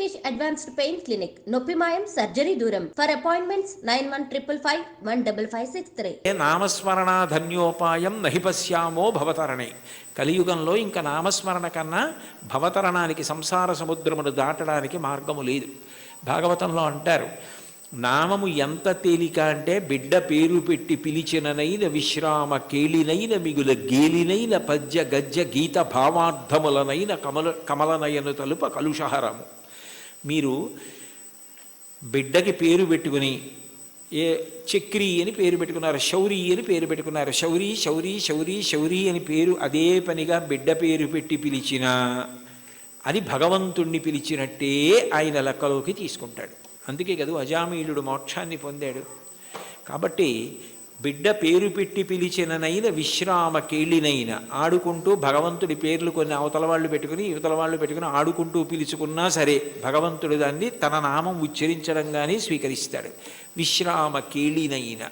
Venkatesh advanced pain clinic నొప్పి మాయం surgery దూరం for appointments nine one triple five one double five six three నామస్మరణ ధన్యోపాయం నహిపశ్యామో భవతరణే. కలియుగంలో ఇంకా నామస్మరణ కన్నా భవతరణానికి సంసార సముద్రమును దాటడానికి మార్గము లేదు. భాగవతంలో అంటారు నామము ఎంత తేలిక అంటే బిడ్డ పేరు పెట్టి పిలిచిననైన విశ్రామ కేళినైన మిగుల గేలినైన పద్య గజ్య గీత భావార్థములనైన కమల కమలనయను తలుప కలుషహరము. మీరు బిడ్డకి పేరు పెట్టుకుని ఏ చక్రి అని పేరు పెట్టుకున్నారు శౌరి అని పేరు పెట్టుకున్నారు శౌరి శౌరి శౌరి శౌరి అని పేరు అదే పనిగా బిడ్డ పేరు పెట్టి పిలిచినా అది భగవంతుణ్ణి పిలిచినట్టే ఆయన లెక్కలోకి తీసుకుంటాడు. అందుకే కదా అజామీలుడు మోక్షాన్ని పొందాడు. కాబట్టి బిడ్డ పేరు పెట్టి పిలిచిననైన విశ్రామ కేళినైన ఆడుకుంటూ భగవంతుడి పేర్లు కొన్ని అవతల వాళ్ళు పెట్టుకుని యువతల వాళ్ళు పెట్టుకుని ఆడుకుంటూ పిలుచుకున్నా సరే భగవంతుడు దాన్ని తన నామం ఉచ్చరించడం కానీ స్వీకరిస్తాడు. విశ్రామ కేళినైన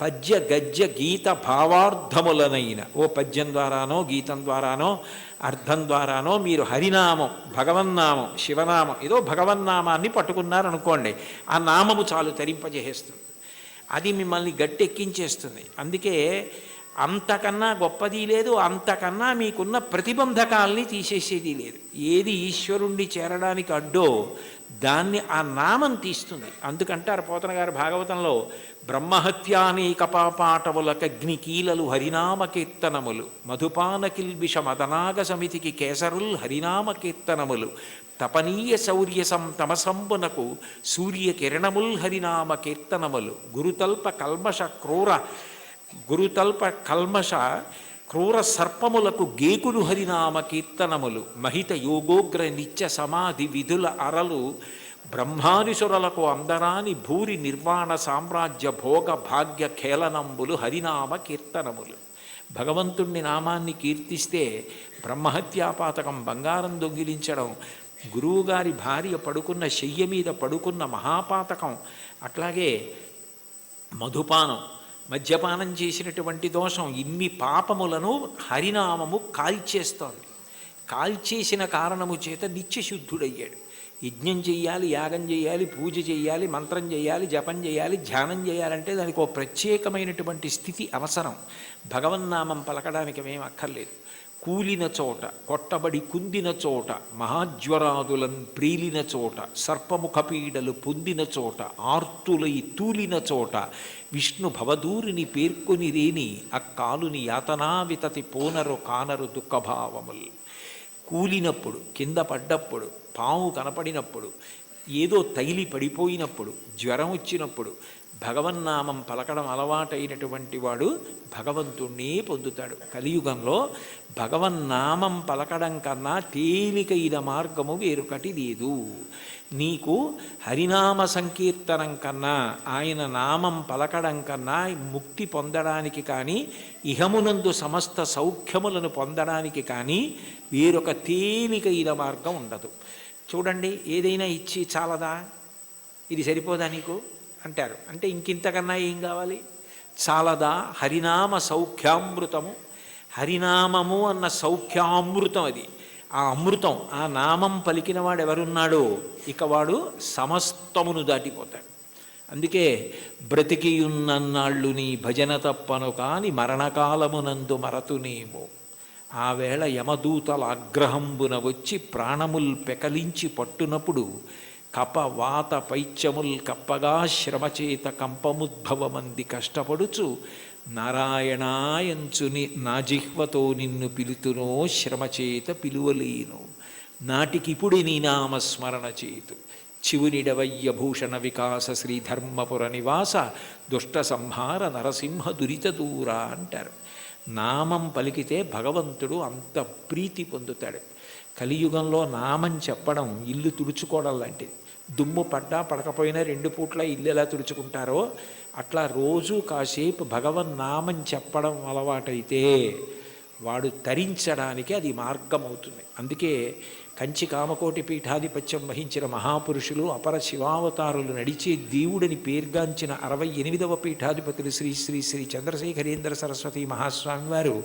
పద్య గద్య గీత భావార్థములనైన ఓ పద్యం ద్వారానో గీతం ద్వారానో అర్థం ద్వారానో మీరు హరినామం భగవన్నామం శివనామం ఏదో భగవన్నామాన్ని పట్టుకున్నారనుకోండి ఆ నామము చాలు తరింపజేస్తుంది అది మిమ్మల్ని గట్టెక్కించేస్తుంది. అందుకే అంతకన్నా గొప్పది లేదు అంతకన్నా మీకున్న ప్రతిబంధకాల్ని తీసేసేది లేదు. ఏది ఈశ్వరుణ్ణి చేరడానికి అడ్డో దాన్ని ఆ నామం తీస్తుంది. అందుకంటారు పోతన గారు భాగవతంలో బ్రహ్మహత్యానేక పాపాటవులకగ్ని కీలలు హరినామ కీర్తనములు మధుపాన కిల్బిష మదనాగ సమితికి కేసరుల్ హరినామ కీర్తనములు తపనీయ శౌర్య సం తమసంబునకు సూర్యకిరణముల్ హరినామ కీర్తనములు. గురుతల్ప కల్మష క్రూర గురుతల్ప కల్మష క్రూర సర్పములకు గేకులు హరినామ కీర్తనములు. మహిత యోగోగ్ర నిత్య సమాధి విధుల అరలు బ్రహ్మాదిసురలకు అందరాని భూరి నిర్వాణ సామ్రాజ్య భోగ భాగ్య ఖేళనంబులు హరినామ కీర్తనములు. భగవంతుణ్ణి నామాన్ని కీర్తిస్తే బ్రహ్మహత్యాపాతకం బంగారం దొంగిలించడం గురువుగారి భార్య పడుకున్న శయ్య మీద పడుకున్న మహాపాతకం అట్లాగే మధుపానం మద్యపానం చేసినటువంటి దోషం ఇన్ని పాపములను హరినామము కాల్చేస్తోంది కాల్చేసిన కారణము చేత నిత్యశుద్ధుడయ్యాడు. యజ్ఞం చెయ్యాలి యాగం చేయాలి పూజ చేయాలి మంత్రం చేయాలి జపం చేయాలి ధ్యానం చేయాలంటే దానికి ఒక ప్రత్యేకమైనటువంటి స్థితి అవసరం. భగవన్నామం పలకడానికి మేము అక్కర్లేదు. కూలిన చోట కొట్టబడి కుందిన చోట మహాజ్వరాదులను ప్రీలిన చోట సర్పముఖ పీడలు పొందిన చోట ఆర్తులై తూలిన చోట విష్ణు భవదూరిని పేర్కొని రేని అక్కాలుని యాతనావితతి పోనరు కానరు దుఃఖభావములు. కూలినప్పుడు కింద పడ్డప్పుడు పాము కనపడినప్పుడు ఏదో తగిలి పడిపోయినప్పుడు జ్వరం వచ్చినప్పుడు భగవన్నామం పలకడం అలవాటైనటువంటి వాడు భగవంతుణ్ణి పొందుతాడు. కలియుగంలో భగవన్నామం పలకడం కన్నా తేలికైన మార్గము వేరొకటి లేదు. నీకు హరినామ సంకీర్తనం కన్నా ఆయన నామం పలకడం కన్నా ముక్తి పొందడానికి కానీ ఇహమునందు సమస్త సౌఖ్యములను పొందడానికి కానీ వేరొక తేలికైన మార్గం ఉండదు. చూడండి ఏదైనా ఇచ్చి చాలదా? ఇది సరిపోదా నీకు? అంటారు. అంటే ఇంకింతకన్నా ఏం కావాలి? చాలదా? హరినామ సౌఖ్యామృతము. హరినామము అన్న సౌఖ్యామృతం అది. ఆ అమృతం ఆ నామం పలికిన వాడు ఎవరున్నాడో ఇక వాడు సమస్తమును దాటిపోతాడు. అందుకే బ్రతికియున్నన్నాళ్ళు నీ భజన తప్పను కాని మరణకాలమునందు మరతునేమో. ఆ వేళ యమదూతల అగ్రహంబున వచ్చి ప్రాణముల్ పెకలించి పట్టునప్పుడు కప వాత పైత్యముల్ కప్పగా శ్రమచేత కంపముద్భవమంది కష్టపడుచు నారాయణాయంచుని నా జిహ్వతో నిన్ను పిలుతునో శ్రమచేత పిలువలేను. నాటికిపుడి నీ నామస్మరణ చేతు. చివునిడవయ్య భూషణ వికాస శ్రీధర్మపుర నివాస దుష్ట సంహార నరసింహ దురిత దూర అంటారు. నామం పలికితే భగవంతుడు అంత ప్రీతి పొందుతాడు. కలియుగంలో నామం చెప్పడం ఇల్లు తుడుచుకోవడం లాంటిది. దుమ్ము పడ్డా పడకపోయినా రెండు పూట్ల ఇల్లు ఎలా తుడుచుకుంటారో అట్లా రోజు కాసేపు భగవన్ నామం చెప్పడం అలవాటైతే వాడు తరించడానికి అది మార్గం అవుతుంది అందుకే కంచి కామకోటి పీఠాధిపత్యం వహించిన మహాపురుషులు అపర శివావతారులు నడిచే దేవుడిని పేర్గాంచిన అరవై ఎనిమిదవ పీఠాధిపతులు శ్రీ శ్రీ శ్రీ చంద్రశేఖరేంద్ర సరస్వతి మహాస్వామి వారు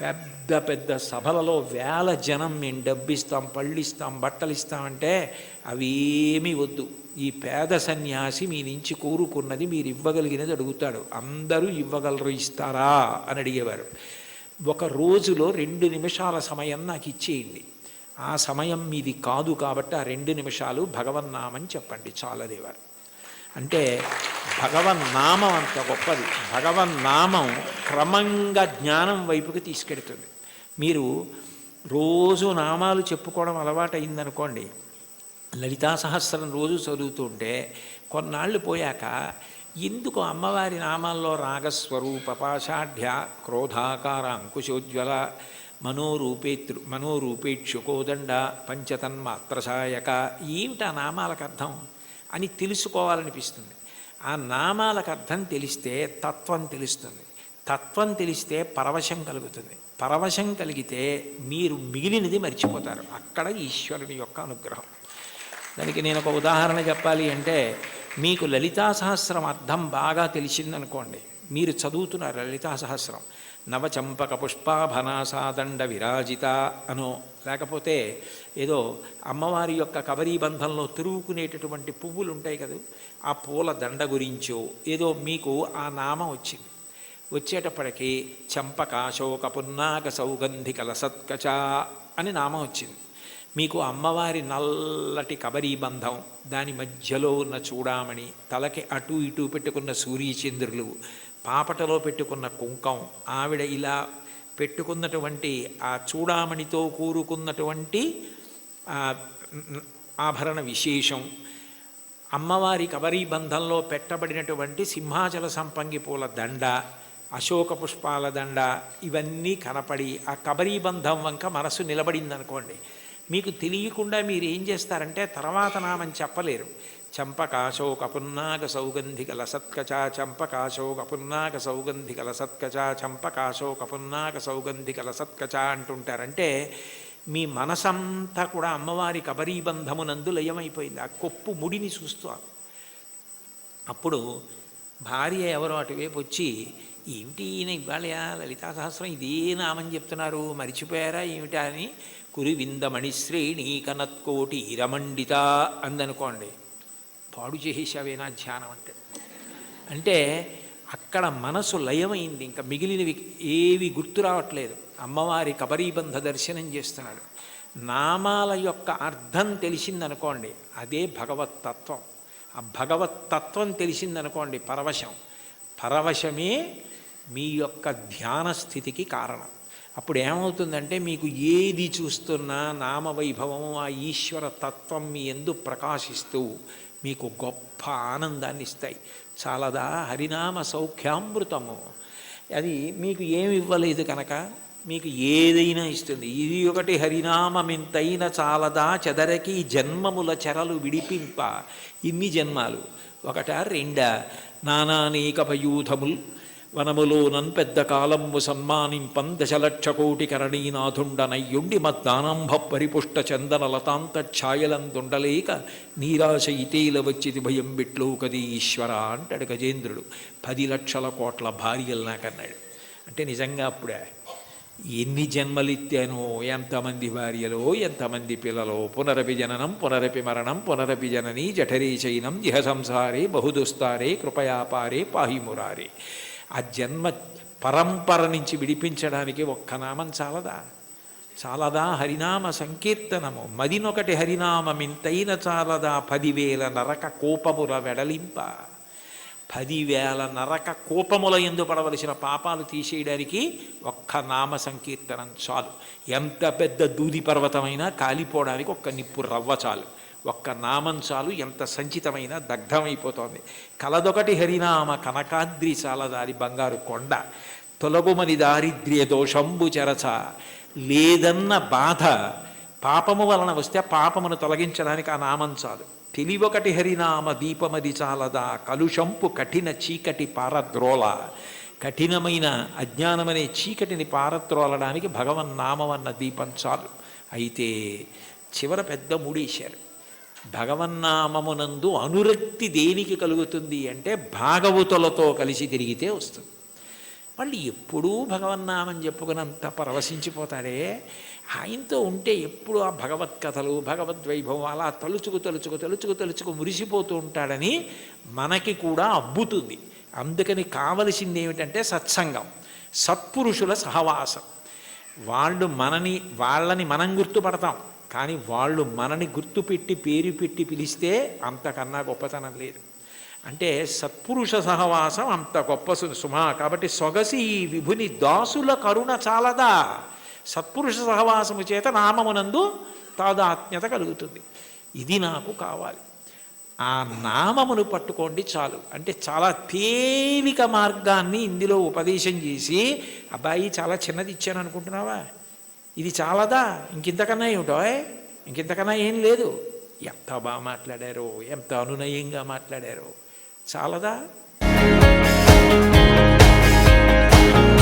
పెద్ద పెద్ద సభలలో వేల జనం మేము డబ్బిస్తాం పళ్ళిస్తాం బట్టలు ఇస్తామంటే వద్దు. ఈ పేద సన్యాసి మీ నుంచి కోరుకున్నది మీరు ఇవ్వగలిగినది అడుగుతాడు. అందరూ ఇవ్వగలరు ఇస్తారా అని అడిగేవారు. ఒక రోజులో రెండు నిమిషాల సమయం నాకు ఇచ్చేయండి. ఆ సమయం మీది కాదు కాబట్టి ఆ రెండు నిమిషాలు భగవన్నామని చెప్పండి చాలదేవారు అంటే భగవన్నామం అంత గొప్పది. భగవన్నామం క్రమంగా జ్ఞానం వైపుకి తీసుకెడుతుంది మీరు రోజు నామాలు చెప్పుకోవడం అలవాటైందనుకోండి. లలితా సహస్రం రోజు చదువుతుంటే కొన్నాళ్ళు పోయాక ఎందుకు అమ్మవారి నామాల్లో రాగస్వరూప పాషాఢ్య క్రోధాకార అంకుశోజ్వల మనోరూపేతృ మనోరూపేక్షుకోదండ పంచతన్మాత్రసాయక. ఏమిటి ఆ నామాలకు అర్థం? అని తెలుసుకోవాలనిపిస్తుంది. ఆ నామాలకు అర్థం తెలిస్తే తత్వం తెలుస్తుంది. తత్వం తెలిస్తే పరవశం కలుగుతుంది. పరవశం కలిగితే మీరు మిగిలినది మర్చిపోతారు. అక్కడ ఈశ్వరుని యొక్క అనుగ్రహం. దానికి నేను ఒక ఉదాహరణ చెప్పాలి అంటే మీకు లలితా సహస్రం అర్థం బాగా తెలిసిందనుకోండి. మీరు చదువుతున్నారు లలితా సహస్రం నవచంపక పుష్పాభనాసాదండ విరాజిత అనో లేకపోతే ఏదో అమ్మవారి యొక్క కబరీ బంధంలో తిరుగుకునేటటువంటి పువ్వులు ఉంటాయి కదా ఆ పూల దండ గురించో ఏదో మీకు ఆ నామం వచ్చింది. వచ్చేటప్పటికి చంపకాశోక పున్నాక సౌగంధిక లసత్కచ అని నామం వచ్చింది. మీకు అమ్మవారి నల్లటి కబరీ బంధం దాని మధ్యలో ఉన్న చూడామణి తలకి అటు ఇటు పెట్టుకున్న సూర్యచంద్రులు పాపటలో పెట్టుకున్న కుంకం. ఆవిడ ఇలా పెట్టుకున్నటువంటి ఆ చూడామణితో కూరుకున్నటువంటి ఆభరణ విశేషం. అమ్మవారి కబరీ బంధంలో పెట్టబడినటువంటి సింహాచల సంపంగి పూల దండ అశోక పుష్పాల దండ ఇవన్నీ కనపడి ఆ కబరీ బంధం వంక మనసు నిలబడిందనుకోండి. మీకు తెలియకుండా మీరు ఏం చేస్తారంటే తర్వాత నామని చెప్పలేరు. చంపకాశోక పున్నాగ సౌగంధిక లసత్కచ చంపకాశోక పున్నాగ సౌగంధిక లసత్కచ చంపకాశోక పున్నాగ సౌగంధిక లసత్కచ అంటుంటారంటే మీ మనసంతా కూడా అమ్మవారి కబరీబంధమునందు లయమైపోయింది. ఆ కొప్పు ముడిని చూస్తూ అప్పుడు భార్య ఎవరో అటువైపు వచ్చి ఏమిటి ఈయన ఇవ్వాలయా లలితా సహస్రం ఇదే నామని చెప్తున్నారు. మరిచిపోయారా? ఏమిటా అని? కురి విందమణి కనత్కోటి అందనుకోండి. పాడు చేసేసావేనా ధ్యానం అంటే. అంటే అక్కడ మనసు లయమైంది ఇంకా మిగిలినవి ఏవి గుర్తు రావట్లేదు. అమ్మవారి కబరీబంధ దర్శనం చేస్తున్నాడు. నామాల యొక్క అర్థం తెలిసిందనుకోండి అదే భగవత్తత్వం ఆ భగవత్తత్వం తెలిసిందనుకోండి పరవశం. పరవశమే మీ యొక్క ధ్యాన స్థితికి కారణం. అప్పుడు ఏమవుతుందంటే మీకు ఏది చూస్తున్నా నామవైభవం ఆ ఈశ్వర తత్వం మీ ఎందు ప్రకాశిస్తూ మీకు గొప్ప ఆనందాన్ని ఇస్తాయి చాలదా? హరినామ సౌఖ్యామృతము. అది మీకు ఏమి ఇవ్వలేదు కనుక మీకు ఏదైనా ఇస్తుంది. ఇది ఒకటి హరినామమింతైన చాలదా? చెదరకి జన్మముల చెరలు విడిపింప. ఇన్ని జన్మాలు. ఒకట రెండా నానానేకపయూధముల్. వనములోనన్ పెద్ద కాలంబు సన్మానింపం దశలక్ష కోటి కరణీనాథుండనయ్యుండి మద్దానంభ పరిపుష్ట చందన లతాంత ఛాయలందుండలేక నీరాశ ఇతేల వచ్చిది భయం బిట్లో కది ఈశ్వర అంటాడు గజేంద్రుడు. పది లక్షల కోట్ల భార్యలు నాకన్నాడు. అంటే నిజంగా అప్పుడే ఎన్ని జన్మలిత్తానో ఎంతమంది భార్యలో ఎంతమంది పిల్లలో పునరపి జననం పునరపి మరణం పునరపి జనని జఠరీ చైనం ఇహ సంసారే బహుదుస్తారే కృపయాపారే పాహిమురారే. ఆ జన్మ పరంపర నుంచి విడిపించడానికి ఒక్క నామం చాలదా? చాలదా? హరినామ సంకీర్తనము. మదినొకటి హరినామమింతైన చాలదా? పదివేల నరక కోపముల వెడలింప. పదివేల నరక కోపముల ఎందు పడవలసిన పాపాలు తీసేయడానికి ఒక్క నామ సంకీర్తనం చాలు. ఎంత పెద్ద దూది పర్వతమైనా కాలిపోవడానికి ఒక్క నిప్పు రవ్వ చాలు. ఒక్క నామం చాలు ఎంత సంచితమైన దగ్ధమైపోతోంది. కలదొకటి హరినామ కనకాద్రి చాలదారి బంగారు కొండ. తొలగుమని దారిద్ర్య దోషంబు చెరచ లేదన్న బాధ పాపము వలన వస్తే పాపమును తొలగించడానికి ఆ నామం చాలు. తెలివొకటి హరినామ దీపమది చాలదా? కలుషంపు కఠిన చీకటి పారద్రోల. కఠినమైన అజ్ఞానమనే చీకటిని పారద్రోలడానికి భగవన్నామం అన్న దీపం చాలు. అయితే చివర పెద్ద మూడేశారు భగవన్నామమునందు అనురక్తి దేనికి కలుగుతుంది అంటే భాగవతులతో కలిసి తిరిగితే వస్తుంది. వాళ్ళు ఎప్పుడూ భగవన్నామం చెప్పుకున్నంత పరవశించిపోతారే. ఆయనతో ఉంటే ఎప్పుడు ఆ భగవత్ కథలు భగవద్వైభవం అలా తలుచుకు తలుచుకు తలుచుకు తలుచుకు మురిసిపోతూ ఉంటాడని మనకి కూడా అబ్బుతుంది. అందుకని కావలసింది ఏమిటంటే సత్సంగం సత్పురుషుల సహవాసం. వాళ్ళు మనని వాళ్ళని మనం గుర్తుపడతాం. కానీ వాళ్ళు మనని గుర్తుపెట్టి పేరు పెట్టి పిలిస్తే అంతకన్నా గొప్పతనం లేదు. అంటే సత్పురుష సహవాసం అంత గొప్ప సు- సుమా. కాబట్టి సొగసి ఈ విభుని దాసుల కరుణ చాలదా? సత్పురుష సహవాసము చేత నామమునందు తాదాత్మ్యత కలుగుతుంది. ఇది నాకు కావాలి. ఆ నామమును పట్టుకోండి చాలు. అంటే చాలా తేలిక మార్గాన్ని ఇందులో ఉపదేశం చేసి అబ్బాయి చాలా చిన్నది ఇచ్చాను అనుకుంటున్నావా? ఇది చాలదా? ఇంకింతకన్నా ఏమిటో ఇంకింతకన్నా ఏం లేదు. ఎంత బాగా మాట్లాడారో ఎంత అనునయంగా మాట్లాడారో. చాలదా?